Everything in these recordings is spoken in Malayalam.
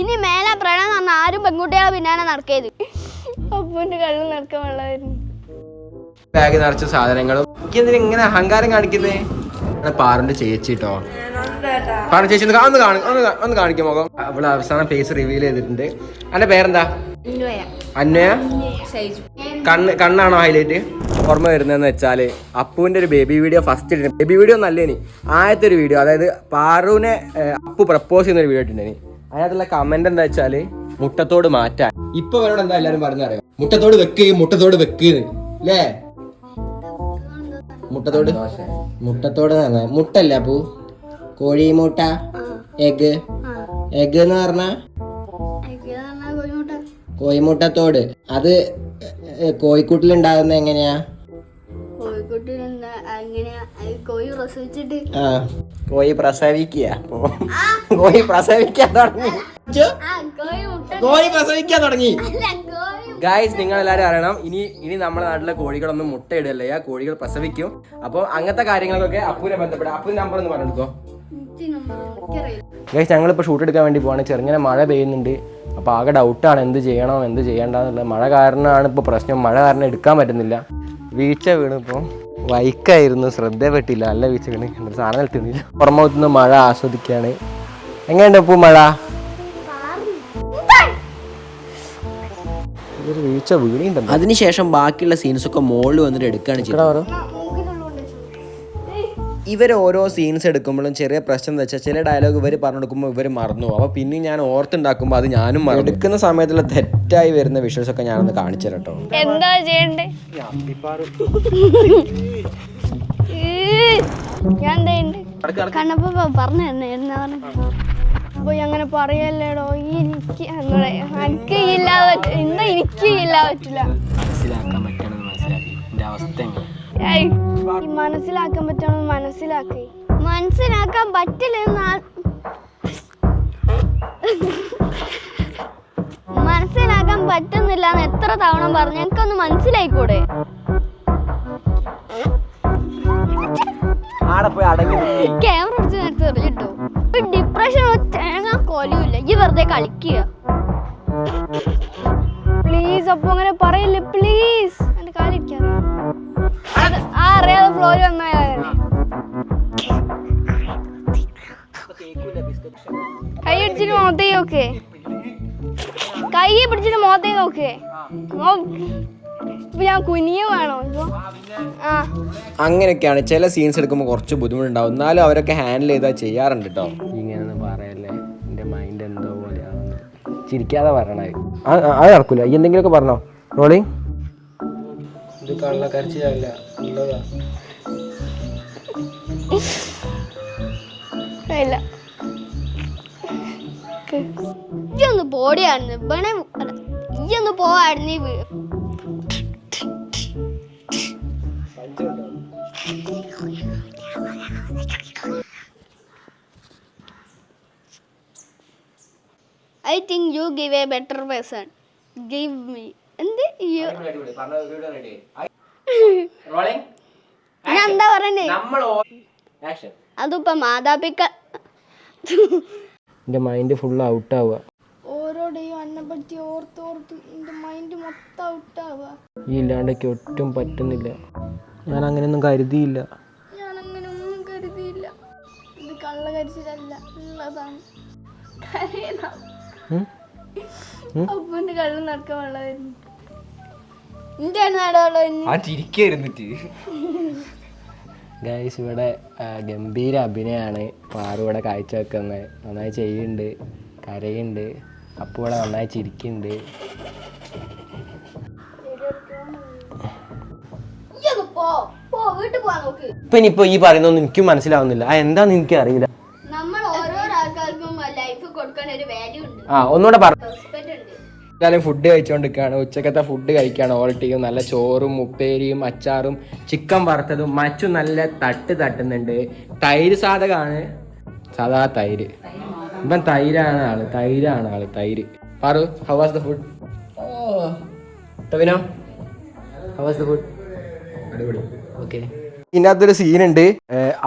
ഇനി മേലെ പ്രണയം പറഞ്ഞ ആരും പെൺകുട്ടികളെ പിന്നാലെ നടക്കരുത്. അപ്പൂന്റെ കള്ളു നടക്കാൻ വെള്ളമായിരുന്നു. ബാഗ് നിറച്ച സാധനങ്ങളും. എനിക്ക് എന്തിനാ ഇങ്ങനെ അഹങ്കാരം കാണിക്കുന്നേ? പാറിന്റെ ചേച്ചി കേട്ടോ പാറ ചേച്ചി ഒന്ന് കാണും ഒന്ന് കാണി ഒന്ന് ഒന്ന് കാണിക്കും മുഖം അവൾ അവസാനം ഫേസ് റിവീൽ ചെയ്തിട്ടുണ്ട്. അന്റെ പേരെന്താ? അന്വയ. കണ്ണ് കണ്ണാണോ ഹൈലൈറ്റ് ഓർമ്മ വരുന്നതെന്ന് വെച്ചാൽ അപ്പുവിന്റെ ഒരു baby video first baby video നല്ലേനി ആദ്യത്തെ ഒരു വീഡിയോ അതായത് പാറുവിനെ അപ്പു പ്രപ്പോസ് ചെയ്യുന്ന ഒരു വീഡിയോ ഇട്ടുണ്ടേനി അതിനകത്തുള്ള കമന്റ് എന്താ വെച്ചാൽ മുട്ടത്തോട് മാറ്റാൻ. ഇപ്പൊ അവരോട് എന്താ എല്ലാരും പറഞ്ഞറിയാം? മുട്ടത്തോട് വെക്ക് മുട്ടത്തോട് വെക്ക്. അല്ലേ മുട്ടത്തോട്? മുട്ടത്തോട് മുട്ടല്ല പൂ കോഴി മുട്ട എഗ് എഗ് എന്ന് പറഞ്ഞ? കോഴിമുട്ടത്തോട്. അത് കോഴിക്കൂട്ടിൽ ഉണ്ടാകുന്ന എങ്ങനെയാ? കോഴിക്കൂട്ടിൽ എങ്ങനെയാ? കോഴി പ്രസവിച്ചിട്ട്. ആ. കോഴി പ്രസവിക്കുക അപ്പൊ കോഴി പ്രസവിക്കാൻ തുടങ്ങി. കോഴി മുട്ട കോഴി പ്രസവിക്കാൻ തുടങ്ങി. ഗായ്സ് നിങ്ങൾ എല്ലാവരും അറിയണം. ഇനി ഇനി നമ്മുടെ നാട്ടിലെ കോഴികളൊന്നും മുട്ടയിടല്ല? ആ കോഴികൾ പ്രസവിക്കും. അപ്പോൾ അങ്ങനത്തെ കാര്യങ്ങൾക്കൊക്കെ അപ്പൂനെ ബന്ധപ്പെടാം അപ്പു നമ്പർ ഒന്ന് പറഞ്ഞെടുക്കോ ഗൈസ് ഞങ്ങളിപ്പോൾ ഷൂട്ട് എടുക്കാൻ വേണ്ടി പോവാണ്. ചെറുങ്ങനെ മഴ പെയ്യുന്നുണ്ട്. അപ്പോൾ ആകെ ഡൗട്ടാണ് എന്ത് ചെയ്യണോ? എന്ത് ചെയ്യേണ്ടെന്നുള്ളത്. മഴ കാരണമാണ് ഇപ്പോൾ പ്രശ്നം. മഴ കാരണം എടുക്കാൻ പറ്റുന്നില്ല. വീഴ്ച വീണു ഇപ്പോൾ വൈക്കായിരുന്നു ശ്രദ്ധപ്പെട്ടില്ല നല്ല അല്ല വീണ് എന്നിട്ട് സാധനം നിൽക്കുന്നില്ല പുറമത്തുനിന്ന് മഴ ആസ്വദിക്കുകയാണ്. എങ്ങനെയുണ്ട് ഇപ്പോൾ മഴ? ഇതൊരു വീഴ്ച വീണിട്ടുണ്ടോ അതിനുശേഷം ബാക്കിയുള്ള സീൻസ് ഒക്കെ മോളിൽ വന്നിട്ട് എടുക്കുകയാണ് ചെയ്തത്. ഇവർ ഓരോ സീൻസ് എടുക്കുമ്പോഴും ചെറിയ പ്രശ്നം എന്ന് വെച്ചാൽ ചില ഡയലോഗ് ഇവർ പറഞ്ഞു കൊടുക്കുമ്പോൾ ഇവർ മറന്നു. പോകും. അപ്പോൾ പിന്നെ ഞാൻ ഓർത്തുണ്ടാക്കുമ്പോൾ അത് ഞാനും മറന്നു. എടുക്കുന്ന സമയത്തുള്ള തെറ്റായി വരുന്ന വിഷ്വൽസ് ഒക്കെ ഞാനൊന്ന് കാണിച്ചു കേട്ടോ എന്താ ചെയ്യണ്ടേ? ഞാൻ എന്താ ചെയ്യണ്ടേ? കണ്ണപ്പ പറഞ്ഞു തന്നെ എന്നാ പറഞ്ഞു? അപ്പൊ അങ്ങനെ പറയല്ലേടോ എനിക്ക് എനിക്ക് ഇല്ലാതെ ഇന്ന് എനിക്ക് ഇല്ലാതെ പറ്റില്ല? മനസ്സിലാക്കാൻ പറ്റണമെന്ന് മനസ്സിലാക്കി. അവസ്ഥ എങ്ങനെ മനസ്സിലാക്കാൻ പറ്റണം മനസ്സിലാക്കി. മനസ്സിലാക്കാൻ പറ്റില്ല മനസ്സിലാക്കാൻ പറ്റുന്നില്ല എന്ന് എത്ര തവണ പറഞ്ഞു? എനിക്കൊന്ന് മനസ്സിലായിക്കൂടെ? ആടെ പോയി അടങ്ങി ക്യാമറ അടിച്ച് നേരത്തെ എറിഞ്ഞിട്ടു? ഒരു ഡിപ്രഷൻ തേങ്ങ കൊലയില്ല ഈ വെറുതെ കളിക്കുക. പ്ലീസ് അപ്പൊ അങ്ങനെ പറയല്ലേ പ്ലീസ് കൈ പിടിച്ചിട്ട് മോത്തേ നോക്കേ. കൈ പിടിച്ചിട്ട് മോത്തേ നോക്കേ. ഞാൻ കുനിയ വേണോ? ആ. അങ്ങനെയൊക്കെയാണ് ചില സീൻസ് എടുക്കുമ്പോൾ കുറച്ച് ബുദ്ധിമുട്ടുണ്ടാവും. എന്നാലും അവരൊക്കെ ഹാൻഡിൽ ചെയ്താൽ ചെയ്യാറുണ്ട് കേട്ടോ ഇങ്ങനെ പറയല്ലേ? എന്റെ മൈൻഡ് എന്തോ പോലെ ചിരിക്കാതെ പറയണേ അത് നടക്കൂല. ഈ എന്തെങ്കിലുമൊക്കെ പറഞ്ഞോ. റോളിങ്? ഇത് കള്ളക്കരച്ചിലല്ല ഉള്ളതാ. ഇല്ല. ഇയൊന്ന് പോടിയായിരുന്നു. ഇവനെ ഇയൊന്ന് പോവായിരുന്നു ഈ I think you give a better person give me എന്ത്? ഞാൻ എന്താ പറയണ്ടേ അതിപ്പോ മാതാപിക്ക എന്റെ മൈൻഡ് ഫുൾ ഔട്ട് ആവുക. ഓരോ ഡേയും എന്നെ പറ്റി ഓർത്തോർത്ത് എന്റെ മൈൻഡ് മൊത്തം ഔട്ടാവുക ഈ ഇല്ലാണ്ടൊക്കെ ഒട്ടും പറ്റുന്നില്ല. ഞാൻ അങ്ങനെയൊന്നും കരുതിയില്ല. ഞാൻ അങ്ങനെ ഒന്നും കരുതിയില്ല. ഇത് കള്ള കരിച്ചിലല്ല ഉള്ളതാണ്. കരയണം. കള്ളു അപ്പന്റെ കള്ള് നടക്കാൻ വെള്ളമായിരുന്നു. എന്റെ നടവെള്ളം ആ ചിരിക്കായിരുന്നിട്ട് ഗൈസ് ഇവിടെ ഗംഭീര അഭിനയമാണ് പാറു ഇവിടെ കാഴ്ചവെക്കുന്നത് നന്നായി ചെയ്യുന്നുണ്ട്. കരയുണ്ട് അപ്പൂ ഇവിടെ നന്നായി ചിരിക്കുന്നുണ്ട്. ഇപ്പൊ ഇനിയിപ്പോ ഈ പറയുന്നൊന്നും എനിക്കും മനസ്സിലാവുന്നില്ല. ആ എന്താന്ന് എനിക്ക് അറിയില്ല നമ്മൾ ഓരോ ആൾക്കാർക്കും ലൈഫ് കൊടുക്കാൻ ഒരു വാല്യൂ ഉണ്ട്. ആ ഒന്നുകൂടെ പറ. എല്ലാവരും ഫുഡ് കഴിച്ചുകൊണ്ടിരിക്കുകയാണ് ഉച്ചക്കത്തെ ഫുഡ് കഴിക്കുകയാണ്. ഓൾട്ടിയും നല്ല ചോറും ഉപ്പേരിയും അച്ചാറും ചിക്കൻ വറുത്തതും മച്ചും നല്ല തട്ട് തട്ടുന്നുണ്ട്. തൈര് സാധകമാണ് സാധാ തൈര്. ഇപ്പം തൈരാണ് ആൾ തൈരാണ് ആൾ തൈര്. Paru how was the food Tovino how was the food അടിപൊളി. ഓക്കെ ഇതിനകത്തൊരു സീനുണ്ട്.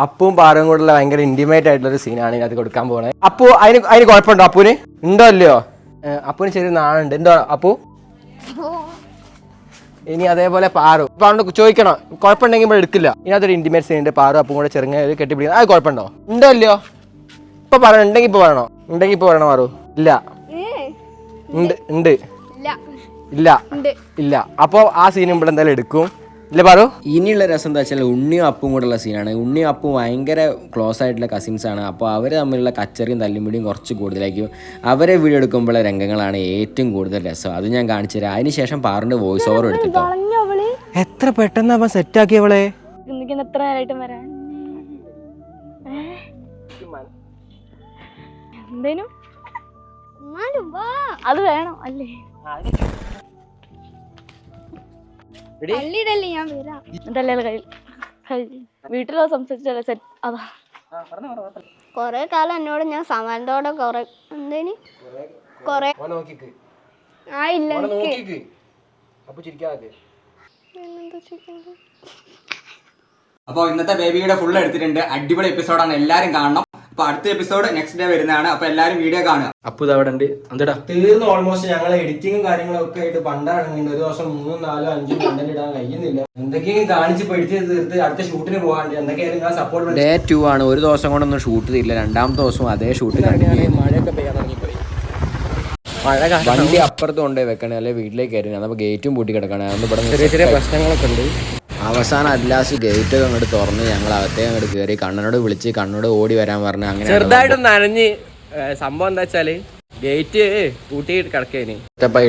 അപ്പും പാറും കൂടെയുള്ള ഭയങ്കര ഇന്റിമേറ്റ് ആയിട്ടുള്ള ഒരു സീനാണ് ഇതിനകത്ത് കൊടുക്കാൻ പോകുന്നത് അപ്പു അതിന് അതിന് കുഴപ്പമുണ്ടോ അപ്പുന് ഉണ്ടോ അല്ലയോ ഏ, അപ്പുന് ചെറിയ നാളുണ്ട് എന്തോ അപ്പു? ഇനി അതേപോലെ പാറു. പാറുണ്ട് ചോദിക്കണം. കുഴപ്പമുണ്ടെങ്കിൽ ഇവിടെ എടുക്കില്ല. അതൊരു ഇന്റിമേറ്റ് സീൻ ഉണ്ട്. പാറു അപ്പും കൂടെ ചെറുങ്ങനെ കെട്ടിപ്പിടിക്കുന്നത് അത് കുഴപ്പമുണ്ടോ? ഉണ്ടോ അല്ലയോ ഇപ്പൊ പറയണം? ഉണ്ടെങ്കിൽ ഇപ്പൊ പറയണോ? ഉണ്ടെങ്കിൽ ഇപ്പൊ പറയണോ പാറു? ഇല്ല. ഉണ്ട് ഉണ്ട്. ഇല്ല. ഇല്ല. അപ്പോൾ ആ സീൻ ഇവിടെ എന്തായാലും എടുക്കും. ഇല്ല പറ ഇനിയുള്ള രസം എന്താ വെച്ചാൽ ഉണ്ണിയും അപ്പും കൂടെയുള്ള സീനാണ്. ഉണ്ണിയും അപ്പും ഭയങ്കര ക്ലോസ് ആയിട്ടുള്ള കസിൻസ് ആണ്. അപ്പോൾ അവർ തമ്മിലുള്ള കച്ചറിയും തല്ലുമുടിയും കുറച്ച് കൂടുതലായിരിക്കും. അവരെ വീഡിയോ എടുക്കുമ്പോഴുള്ള രംഗങ്ങളാണ് ഏറ്റവും കൂടുതൽ രസം. അത് ഞാൻ കാണിച്ചു തരാം. അതിനുശേഷം പാറിന്റെ വോയിസ് ഓവർ എടുത്തിട്ടോ. എത്ര പെട്ടെന്ന് അവൻ സെറ്റ് ആക്കിയവളെ എത്ര നേരമായിട്ടും വരാൻ? എന്തേനും? അത് വേണം അല്ലേ? പള്ളിയിടല്ലേ ഞാൻ വരാം. എന്നിട്ടല്ലേ കയ്യിൽ വീട്ടിലോ സംസാരിച്ചല്ലേ സെറ്റ്. അതാ. കൊറേ കാലം എന്നോട് ഞാൻ സമാനത്തോടെ കൊറേ എന്തേനി? കൊറേ നോക്കിക്ക്. ആ ഇല്ല? അപ്പോൾ ഇന്നത്തെ ബേബിയുടെ ഫുൾ എടുത്തിട്ടുണ്ട്. അടിപൊളി എപ്പിസോഡാണ് എല്ലാവരും കാണണം. അപ്പോൾ അടുത്ത എപ്പിസോഡ് നെക്സ്റ്റ് ഡേ വരുന്നതാണ്. അപ്പൊ എല്ലാരും വീഡിയോ കാണുക. അപ്പൊ അവിടെ ഉണ്ട് എന്താ തീർന്നു ഓൾമോസ്റ്റ് ഞങ്ങൾ എഡിറ്റിംഗും കാര്യങ്ങളും ഒക്കെ ആയിട്ട് പണ്ടാണെങ്കിൽ ഒരു ദിവസം മൂന്നും നാലും അഞ്ചും കണ്ടന്റ് ഇടാൻ കഴിയുന്നില്ല. എന്തൊക്കെയും കാണിച്ച് പഠിച്ച് തീർത്ത് അടുത്ത ഷൂട്ടിന് പോകാണ്ട് എന്തൊക്കെയായാലും നിങ്ങൾ സപ്പോർട്ട് ഡേ ടു ആണ്. ഒരു ദിവസം കൊണ്ടൊന്നും ഷൂട്ട് ചെയ്തില്ല. രണ്ടാമത്തെ ദിവസം അതേ ഷൂട്ട് മഴയൊക്കെ പെയ്യാൻ തുടങ്ങിപ്പോയി. വണ്ടി അപ്പുറത്ത് കൊണ്ടുപോയി വെക്കണേ. അല്ലെ? വീട്ടിലേക്ക് കയറി. അപ്പോൾ ഗേറ്റും പൂട്ടി കിടക്കണേ അതൊന്നും ഇവിടെ ചെറിയ ചെറിയ പ്രശ്നങ്ങളൊക്കെ ഉണ്ട്. അവസാനം അല്ലാസ് ഗേറ്റ് ഒക്കെ അങ്ങോട്ട് തുറന്ന് ഞങ്ങൾ അകത്തേക്ക് അങ്ങോട്ട് കയറി കണ്ണനോട് വിളിച്ച് കണ്ണനോട് ഓടി വരാൻ പറഞ്ഞു അങ്ങനെ ചെറുതായിട്ട് നനഞ്ഞ് സംഭവം എന്താ വെച്ചാൽ ഗേറ്റ് പൂട്ടി കിടക്കേനി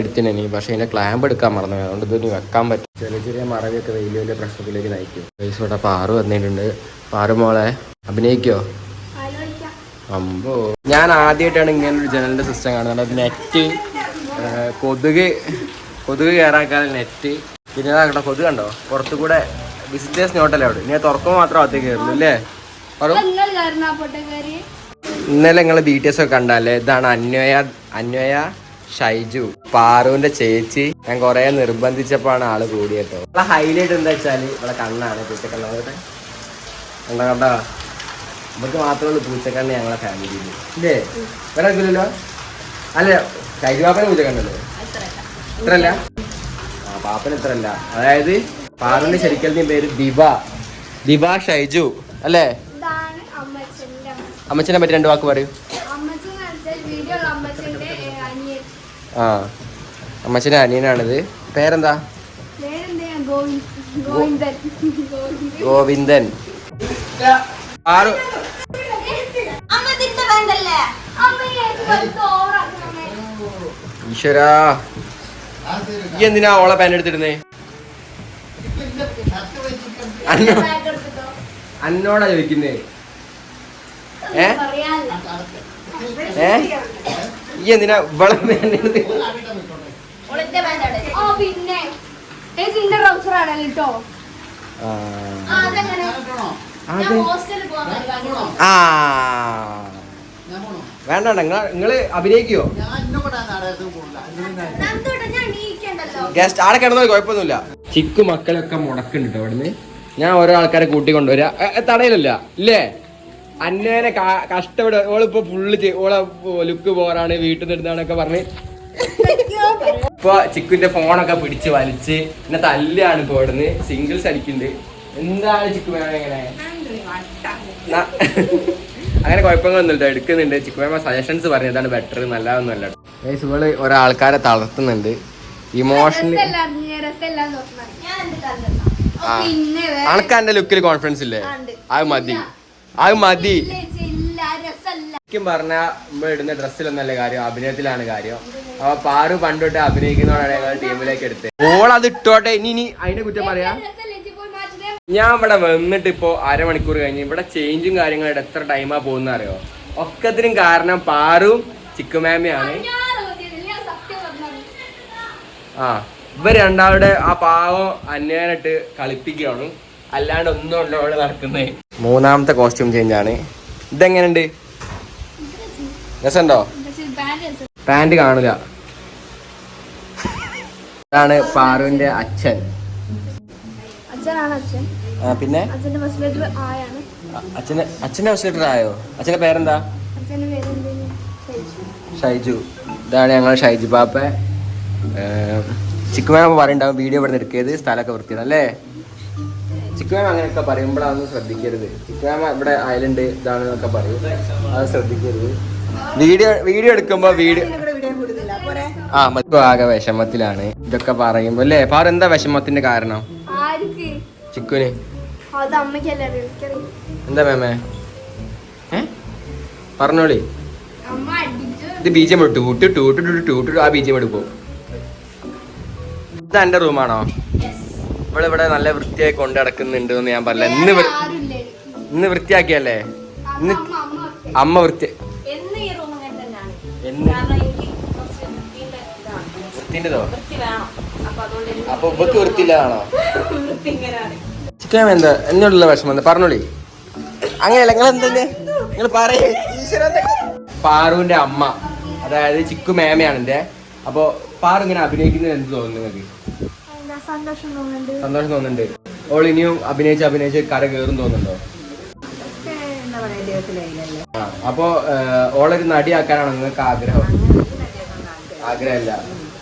എടുത്തിനി പക്ഷെ ഇതിന്റെ ക്ലാമ്പ് എടുക്കാൻ മറന്നു. അതുകൊണ്ട് ഇത് വെക്കാൻ പറ്റും ചെറിയ ചെറിയ മറവിയൊക്കെ വലിയ വലിയ പ്രശ്നത്തിലേക്ക് നയിക്കും. പൈസോടെ പാറു വന്നിട്ടുണ്ട്. പാറു മോളെ അഭിനയിക്കോ? അമ്പോ. ഞാൻ ആദ്യമായിട്ടാണ് ഇങ്ങനെ ഒരു ജനലിന്റെ സിസ്റ്റം കാണുന്നത്. നെറ്റ് കൊതുക് കൊതുക് കയറാക്കാൻ നെറ്റ് പിന്നെ ഇതാ കൊതു കണ്ടോ? പുറത്തു കൂടെ വിസിറ്റേഴ്സ് നോട്ടല്ലേ അവിടെ. ഇനി തുറക്കുമ്പോൾ മാത്രം അകത്തേക്ക് കയറുള്ളൂ അല്ലേ? ഇന്നലെ നിങ്ങൾ ഡീറ്റെയിൽസ് ഒക്കെ കണ്ടല്ലേ ഇതാണ് അന്വയ അന്വയ ഷൈജു പാറുവിന്റെ ചേച്ചി. ഞാൻ കൊറേ നിർബന്ധിച്ചപ്പോഴാണ് ആൾ കൂടിയട്ടോ ഇവിടെ ഹൈലൈറ്റ് എന്താ വെച്ചാൽ ഇവിടെ കണ്ണാണ് പൂച്ചക്കണ്ണോട്ടെ കണ്ടോ കണ്ടോ? നമുക്ക് മാത്രമേ പൂച്ചക്കണ്ണ് ഞങ്ങളെ ഫാമിലിയിൽ ഇല്ലേ? വേറെ അല്ലേ അല്ല? ഷൈജുവാപ്പനെ പൂച്ചക്കണ്ണല്ലേ? ഇത്രല്ല എത്രല്ല ഇത്രല്ല അതായത് പാറുവിന്റെ ശരിക്കലിന്റെ പേര് ദിബ ദിബ ഷൈജു. അല്ലേ. അമ്മച്ചനെ പറ്റി രണ്ട് വാക്ക് പറയൂ. ആ. അമ്മച്ചന്റെ അനിയനാണിത്. പേരെന്താ? പേരെന്താ? ഗോവിന്ദ് ഗോവിന്ദൻ. ആറ് ഈശ്വരാ. ഈ എന്തിനാ ഓളെ പാൻ എടുത്തിരുന്നേ അന്നോ അന്നോടാ ചോദിക്കുന്നേ. ഏ? ഏ? ഈ എന്തിനാ ഇവളെ പാൻ എടുത്ത് പിന്നെ. കേട്ടോ ആ. വേണ്ട നിങ്ങൾ ഞാൻ നീക്കണ്ടല്ലോ ഗസ്റ്റ് ആടെ കിടന്നാൽ കുഴപ്പമൊന്നുമില്ല. ചിക്കു മക്കളൊക്കെ മുടക്കുന്നുണ്ട് അവിടുന്ന്. ഞാൻ ഓരോ ആൾക്കാരെ കൂട്ടിക്കൊണ്ടുവരാ. തടയിലല്ല. ഇല്ലേ? അന്നേനെ കഷ്ടപ്പെട. ഓളിപ്പോ ഫുള്ള് ഓളെ ലുക്ക് പോറാണ് വീട്ടിൽ നിന്ന് എടുത്താണൊക്കെ പറഞ്ഞ്. ഇപ്പൊ ചിക്കുന്റെ ഫോണൊക്കെ പിടിച്ച് വലിച്ച് പിന്നെ തല്ലാണ് ഇപ്പൊ ഇവിടുന്ന്. സിംഗിൾസ് അടിക്കുന്നുണ്ട് എന്താണ് ചിക്കു മേമ എങ്ങനെ കുഴപ്പങ്ങളൊന്നും അങ്ങനെ കുഴപ്പങ്ങളൊന്നുമില്ല എടുക്കുന്നുണ്ട്. ചിക്കുവേമ സജഷൻസ് പറഞ്ഞു. ഇതാണ് ബെറ്റർ നല്ലതൊന്നുമല്ല ഇവൾ ഒരാൾക്കാരെ തളർത്തുന്നുണ്ട്. ഇമോഷണലി ആ. പിന്നെ അനക്ക് എന്റെ ലുക്കിൽ കോൺഫിഡൻസ് ഇല്ലേ? അത് മതി. അത് മതി. ശരിക്കും പറഞ്ഞ നമ്മൾ ഇടുന്ന ഡ്രസ്സിലൊന്നല്ല കാര്യം അഭിനയത്തിലാണ് കാര്യം. അപ്പൊ പാറു പണ്ടോട്ട് അഭിനയിക്കുന്നവരാണ് ഞങ്ങൾ ടീമിലേക്ക് എടുത്തത് ഓൾ അത് ഇട്ടോട്ടെ. ഇനി ഇനി അതിനെ കുറ്റം പറയാ? ഞാൻ ഇവിടെ വന്നിട്ട് ഇപ്പോ അരമണിക്കൂർ കഴിഞ്ഞ് ഇവിടെ ചേഞ്ചും കാര്യങ്ങളും എത്ര ടൈമാ പോകുന്ന അറിയോ ഒക്കത്തിനും കാരണം പാറും ചിക്കുമാമയാണ് ഞാൻ നോക്കിയതില്ല, ഞാൻ സത്യം പറഞ്ഞത് ആ ഇവർ രണ്ടാളുടെ ആ പാവം അന്യാനായിട്ട് കളിപ്പിക്കുകയാണ്. അല്ലാണ്ട് ഒന്നും ഉണ്ടോ അവിടെ നടക്കുന്നത്. മൂന്നാമത്തെ കോസ്റ്റ്യൂം ചേഞ്ച് ആണ്. ഇതെങ്ങനെയുണ്ട്? രസമുണ്ടോ? പാന്റ് കാണില്ല ഇതാണ് പാറുവിന്റെ അച്ഛൻ. അച്ഛനാണ് അച്ഛൻ ആ, പിന്നെ? അച്ഛന്റെ അച്ഛന്റെ ലെറ്റർ ആയോ? അച്ഛന്റെ പേരെന്താ? ഷൈജു. ഇതാണ് ഞങ്ങൾ ഷൈജു പാപ്പ ചിക്കുമാമ പറയണ്ടാവും വീഡിയോ ഇവിടെ എടുക്കരുത് സ്ഥലമൊക്കെ വൃത്തിയാണ് അല്ലേ ചിക്കുമാമ അങ്ങനെയൊക്കെ പറയുമ്പോഴാണ് ശ്രദ്ധിക്കരുത്. ചിക്കുമാമ ഇവിടെ അയലുണ്ട് ഇതാണെന്നൊക്കെ പറയും. അത് ശ്രദ്ധിക്കരുത്. വീഡിയോ വീഡിയോ എടുക്കുമ്പോൾ വീഡിയോ ആ മറ്റു ആകെ വിഷമത്തിലാണ്. ഇതൊക്കെ പറയുമ്പോൾ അല്ലേ? പാറ എന്താ വിഷമത്തിന്റെ കാരണം? ചിക്കുന്. എന്താ മേമേ? ഏ? പറഞ്ഞോളി. ഇത് ബീജം ഇട്ടു. ടൂട്ട് ടൂട്ട് ടൂട്ട് ടൂട്ട് ആ ബീജം എടുക്കും ഇത് എന്റെ റൂമാണോ? ഇവിടെ ഇവിടെ നല്ല വൃത്തിയായി കൊണ്ട് നടക്കുന്നുണ്ട് എന്ന് ഞാൻ പറഞ്ഞില്ല? ഇന്ന് വൃ- ഇന്ന് വൃത്തിയാക്കിയല്ലേ? ഇന്ന് അമ്മ വൃത്തി എന്ന് ഈ റൂം അങ്ങനെ തന്നെയാണ്. എന്ന്? കാരണം എനിക്ക് കുറച്ച് വൃത്തിയുടെ ഇതാണ്. വൃത്തിന്റെതോ? വൃത്തി വേണം. അപ്പൊ അതുകൊണ്ട് എനിക്ക് അപ്പൊ ഇവക്ക് വൃത്തിയില്ലാതാണോ? വൃത്തി ഇങ്ങനെയാണ്. ചിക്കൻ എന്താ? എന്നോടുള്ള വിഷമം എന്താ? പറഞ്ഞോളി. അങ്ങനെയല്ല നിങ്ങൾ എന്താ നിങ്ങൾ പറയേ. പാറുവിന്റെ അമ്മ അതായത് ചിക്കു മേമയാണ് എന്റെ അപ്പൊ പാറു ഇങ്ങനെ അഭിനയിക്കുന്നത് എന്ത് തോന്നുന്നു നിങ്ങൾക്ക്? സന്തോഷം തോന്നുന്നുണ്ട്. ഓൾ ഇനിയും അഭിനയിച്ച് അഭിനയിച്ച് കര കയറും തോന്നുന്നുണ്ടോ? അപ്പോ ഓളൊരു നടിയാക്കാനാണോ നിങ്ങൾക്ക് ആഗ്രഹം? ആഗ്രഹമല്ല.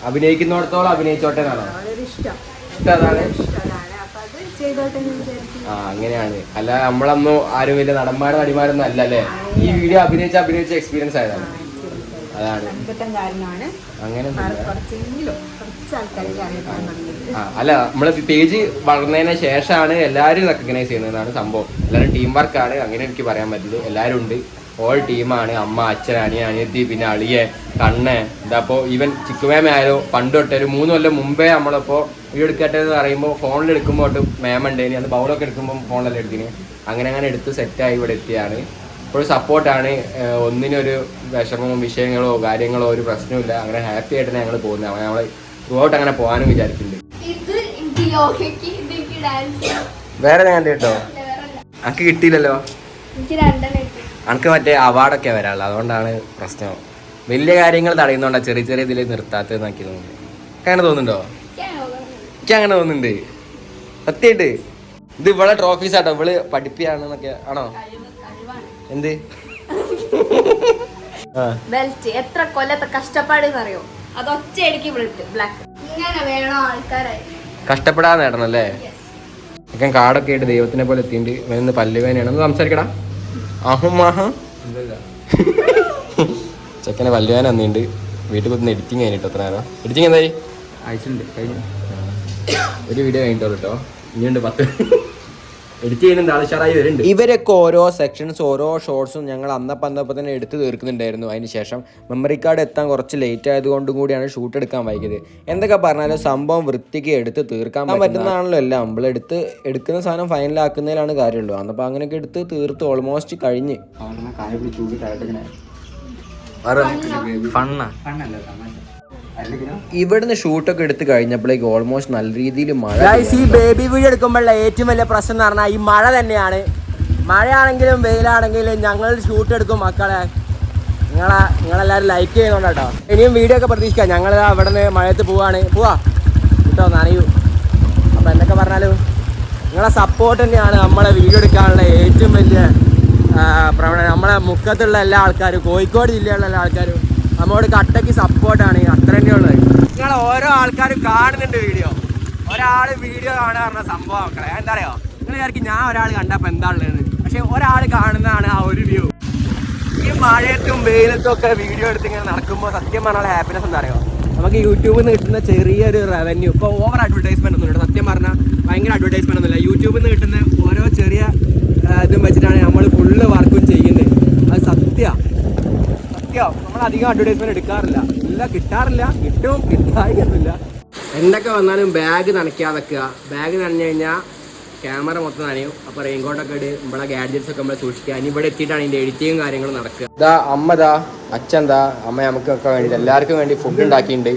അഭിനയിക്കുന്നിടത്തോളം അഭിനയിച്ചോട്ടെ എന്നാണോ ഇഷ്ടം അതാണ് ആ അങ്ങനെയാണ്. അല്ല നമ്മളൊന്നും ആരും വലിയ നടന്മാരും നടിമാരൊന്നും അല്ല അല്ലേ. ഈ വീഡിയോ അഭിനയിച്ച അഭിനയിച്ച എക്സ്പീരിയൻസ് ആയതാണ്. അതാണ്. അങ്ങനെ അല്ല നമ്മളെ പേജ് വളർന്നതിന് ശേഷമാണ് എല്ലാവരും റെക്കഗ്നൈസ് ചെയ്യുന്നതാണ് സംഭവം. എല്ലാവരും ടീം വർക്കാണ് അങ്ങനെ എനിക്ക് പറയാൻ പറ്റില്ല എല്ലാവരും ഉണ്ട്. ഓൾ ടീമാണ് അമ്മ അച്ഛൻ അനിയ അനിയത്തി പിന്നെ അളിയെ കണ്ണ്. ഇതാപ്പോ ഈവൻ ചിക്കുമേമ ആയാലും പണ്ട് തൊട്ടേ ഒരു മൂന്ന് കൊല്ലം മുമ്പേ നമ്മളിപ്പോ വീഡിയോ എടുക്കട്ടെ എന്ന് പറയുമ്പോൾ ഫോണിൽ എടുക്കുമ്പോൾ തൊട്ട് മേമ ഉണ്ടേനി അത് ബൗളൊക്കെ എടുക്കുമ്പോൾ ഫോണിലല്ലേ എടുത്തിന്. അങ്ങനെ അങ്ങനെ എടുത്ത് സെറ്റായി ഇവിടെ എത്തിയാണ്. ഇപ്പോഴും സപ്പോർട്ടാണ് ഒന്നിനൊരു വിഷമമോ വിഷയങ്ങളോ കാര്യങ്ങളോ ഒരു പ്രശ്നമില്ല അങ്ങനെ ഹാപ്പി ആയിട്ട് ഞങ്ങൾ പോകുന്നത്. ഞങ്ങൾ ത്രൂ ഔട്ട് അങ്ങനെ പോകാനും വിചാരിക്കുന്നുണ്ട് വേറെ ഞാൻ കേട്ടോ? അനക്ക് കിട്ടിയില്ലല്ലോ? എനിക്ക് രണ്ടെണ്ണം കിട്ടി. അനക്ക് മറ്റേ അവാർഡൊക്കെ വരാനുള്ളത് അതുകൊണ്ടാണ് പ്രശ്നം. വലിയ കാര്യങ്ങൾ തടയുന്നോണ്ടാ ചെറിയ ചെറിയ ഇതിൽ നിർത്താത്തത് നോക്കി തോന്നുന്നു. അങ്ങനെ തോന്നുന്നുണ്ടോ? എനിക്ക് അങ്ങനെ തോന്നുന്നുണ്ട്. സത്യമായിട്ട്? ഇത് ഇവിടെ ട്രോഫീസ് ആട്ടോ ഇവൾ പഠിപ്പിയാണെന്നൊക്കെ ആണോ? എന്ത്? എത്ര കൊല്ലത്തെ കഷ്ടപ്പാട് അറിയോ അത് ഒറ്റയടിക്ക് ബ്ലാക്ക് ഇങ്ങനെ വേണോ ആൾക്കാരായി. കഷ്ടപ്പെടാതെ നേടണം അല്ലേ ഞാൻ കാടൊക്കെ ആയിട്ട് ദൈവത്തിനെ പോലെ എത്തിയിട്ട് വരുന്ന പല്ലുവേനയാണ് ഒന്ന് സംസാരിക്കടാ. അഹും ആഹം ചെക്കനെ പല്ലുവേന വന്നിട്ടുണ്ട്. വീട്ടിൽ കുത്തുന്ന എഡിറ്റിങ് കഴിഞ്ഞിട്ടോ എത്ര നേരം? എഡിറ്റിങ് എന്തായി? അയച്ചിട്ടുണ്ട് കഴിഞ്ഞു. ഒരു വീഡിയോ കഴിഞ്ഞിട്ടോ കേട്ടോ ഇനിയുണ്ട് പത്ത്. എഡിറ്റ് ചെയ്യുന്നുണ്ട് ആൾ ഉഷാറായി വരുന്നുണ്ട്. ഇവരൊക്കെ ഓരോ സെക്ഷൻസ് ഓരോ ഷോർട്സും ഞങ്ങൾ അന്നപ്പം അന്നപ്പം തന്നെ എടുത്ത് തീർക്കുന്നുണ്ടായിരുന്നു. അതിന് ശേഷം മെമ്മറി കാർഡ് എത്താൻ കുറച്ച് ലേറ്റ് ആയതുകൊണ്ടും കൂടിയാണ് ഷൂട്ട് എടുക്കാൻ വൈകിയത്. എന്തൊക്കെ പറഞ്ഞാലും സംഭവം വൃത്തിക്ക് എടുത്ത് തീർക്കാൻ പറ്റുന്നതാണല്ലോ എല്ലാം നമ്മൾ എടുത്ത് എടുക്കുന്ന സാധനം ഫൈനലാക്കുന്നതിലാണ് കാര്യമുള്ളൂ. അന്നപ്പോൾ അങ്ങനെയൊക്കെ എടുത്ത് തീർത്ത് ഓൾമോസ്റ്റ് കഴിഞ്ഞ്. ഫണ്ണ. ഇവിടുന്ന് ഷൂട്ടൊക്കെ എടുത്ത് കഴിഞ്ഞപ്പോഴേക്ക് ഓൾമോസ്റ്റ് നല്ല രീതിയിൽ മഴ ഈ ബേബി വീഡിയോ എടുക്കുമ്പോഴുള്ള ഏറ്റവും വലിയ പ്രശ്നം എന്ന് പറഞ്ഞാൽ ഈ മഴ തന്നെയാണ്. മഴയാണെങ്കിലും വെയിലാണെങ്കിലും ഞങ്ങൾ ഷൂട്ട് എടുക്കും. മക്കളെ നിങ്ങളെ നിങ്ങളെല്ലാവരും ലൈക്ക് ചെയ്യുന്നുണ്ട് കേട്ടോ. ഇനിയും വീഡിയോ ഒക്കെ പ്രതീക്ഷിക്കാം. ഞങ്ങൾ അവിടെ നിന്ന് മഴയത്ത് പോവാണ്. പോവാ? കേട്ടോ നനയൂ. അപ്പോൾ എന്തൊക്കെ പറഞ്ഞാലും നിങ്ങളെ സപ്പോർട്ട് തന്നെയാണ് നമ്മളെ വീഡിയോ എടുക്കാനുള്ള ഏറ്റവും വലിയ പ്രവണത. നമ്മളെ മുക്കത്തുള്ള എല്ലാ ആൾക്കാരും കോഴിക്കോട് ജില്ലയിലുള്ള എല്ലാ ആൾക്കാരും നമ്മളോട് കട്ടയ്ക്ക് സപ്പോർട്ടാണ് അത്ര തന്നെ ഉള്ളത് നിങ്ങൾ ഓരോ ആൾക്കാരും കാണുന്നുണ്ട് വീഡിയോ ഒരാൾ വീഡിയോ കാണുക പറഞ്ഞ സംഭവം മക്കളെ. എന്താ പറയുക നിങ്ങൾ വിചാരിക്കും ഞാൻ ഒരാൾ കണ്ടപ്പോൾ എന്താ ഉള്ളത് പക്ഷെ ഒരാൾ കാണുന്നതാണ് ആ ഒരു വ്യൂ ഈ മഴയത്തും വെയിലത്തും ഒക്കെ വീഡിയോ എടുത്ത് ഇങ്ങനെ നടക്കുമ്പോൾ സത്യം പറഞ്ഞാൽ ഹാപ്പിനെസ് എന്താ പറയുക നമുക്ക് യൂട്യൂബിൽ നിന്ന് കിട്ടുന്ന ചെറിയൊരു റവന്യൂ ഇപ്പോൾ ഓവർ അഡ്വർടൈസ്മെന്റ് ഒന്നും ഇല്ല സത്യം പറഞ്ഞാൽ ഭയങ്കര അഡ്വർടൈസ്മെന്റ് ഒന്നുമില്ല. യൂട്യൂബിൽ നിന്ന് കിട്ടുന്ന ഓരോ ചെറിയ ഇതും വെച്ചിട്ടാണ് നമ്മൾ ഫുള്ള് വർക്കും ചെയ്യുന്നത്. സത്യം നമ്മൾ അധികം അഡ്വർടൈസ്മെന്റ് എടുക്കാറില്ല. ഇല്ല കിട്ടാറില്ല. കിട്ടും കിട്ടായില്ല എന്തൊക്കെ വന്നാലും ബാഗ് നനയ്ക്കാതൊക്കെ ബാഗ് നനഞ്ഞു കഴിഞ്ഞാൽ ക്യാമറ മൊത്തം നനയും. അപ്പോൾ റെയിൻകോട്ടൊക്കെ ഇട് നമ്മളെ ഗാഡ്ജറ്റ്സ് ഒക്കെ നമ്മൾ സൂക്ഷിക്കുക. ഇനി ഇവിടെ എത്തിയിട്ടാണ് ഇതിന്റെ എഡിറ്റിങ്ങും കാര്യങ്ങളും നടക്കുക. ഇതാ അമ്മ ദാ അച്ഛൻ ദാ അമ്മ നമുക്കൊക്കെ വേണ്ടി എല്ലാവർക്കും വേണ്ടി ഫുഡ് ഉണ്ടാക്കിയിട്ടുണ്ട്.